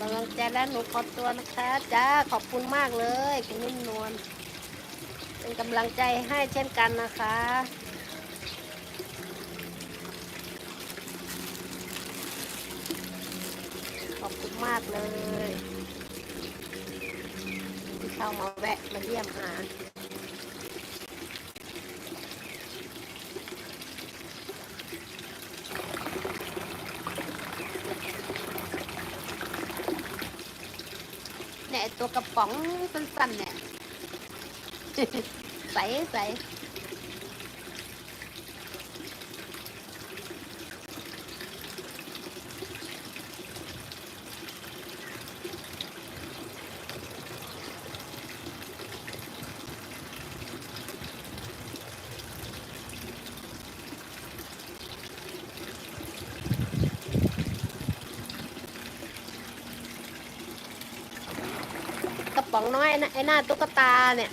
กำลังใจแล้วหนูขอตัวนะคะจ้าขอบคุณมากเลยคุณนุ่มนวลเป็นกำลังใจให้เช่นกันนะคะขอบคุณมากเลยที่เข้ามาแวะมาเยี่ยมหา เนี่ยไอ้ ตัวกระป๋องสั้นๆเนี่ย ใสใส ป๋องน้อยนะไอ้หน้าตุ๊กตาเนี่ย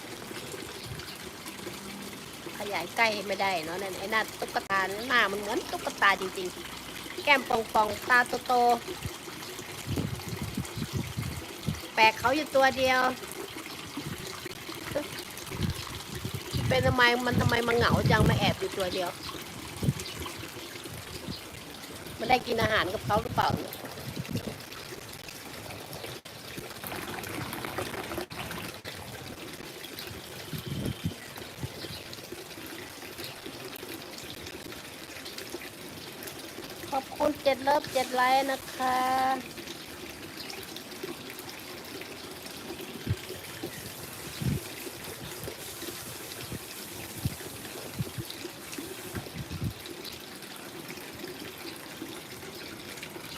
ขยายใกล้ไม่ได้เนาะนั่นไอ้หน้าตุ๊กตาหน้ามันเหมือนตุ๊กตาจริงๆ แก้มป่องๆตาโตๆแปลกเขาอยู่ตัวเดียว เป็นทำไมมันทำไมมันเหงาจังมาแอบอยู่ตัวเดียว มันได้กินอาหารกับเขาหรือเปล่าเนี่ย อบคุณเจ็ดเลิฟเจ็ดไลค์นะคะ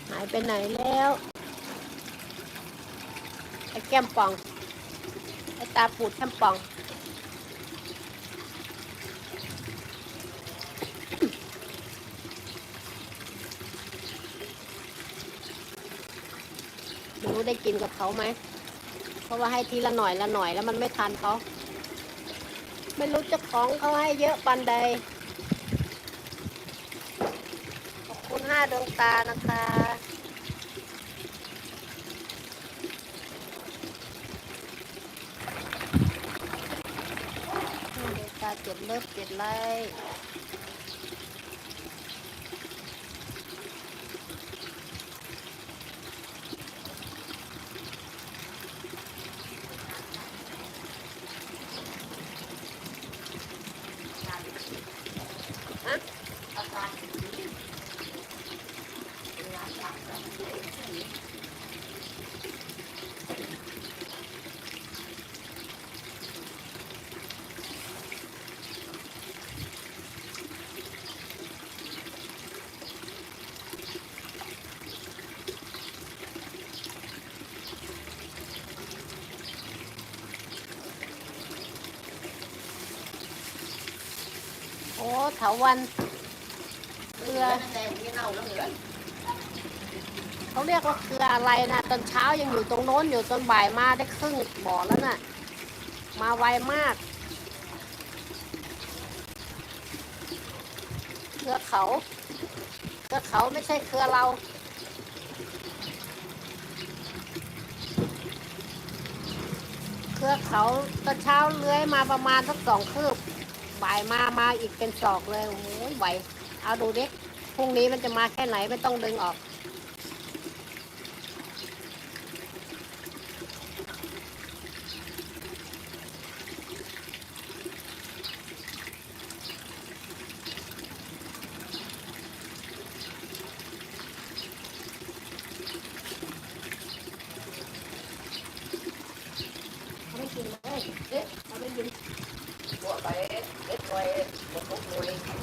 หายไปไหนแล้วไอ้แก้มป่องไอ้ตาปูดแก้มป่อง รู้ได้กินกับเขาไหม เพราะว่าให้ทีละหน่อยละหน่อยแล้วมันไม่ทันเขา ไม่รู้เจ้าของเขาให้เยอะปันใด ขอบคุณห้าดวงตานะคะห้าดวงตาเจ็ดเลิฟเจ็ดไล ค์โอ้ เกลือเขาเรียกว่าเกลืออะไรนะตอนเช้ายังอยู่ตรงโน้นอยู่ตอนบ่ายมาได้ครึ่งบ่อแล้วน่ะ มาไวมากเกลือเขาเกลือเขาไม่ใช่เกลือเราเกลือเขาตอนเช้าเลื้อยมาประมาณสักสองคืบบ่ายมามาอีกเป็นศอกเลยโอ้โหไหว เอาดูดิพรุ่งนี้มันจะมาแค่ไหนไม่ต้องดึงออก ไม่กินเลยเอ๊ะเอาไม่กิน What by it, this way, the whole.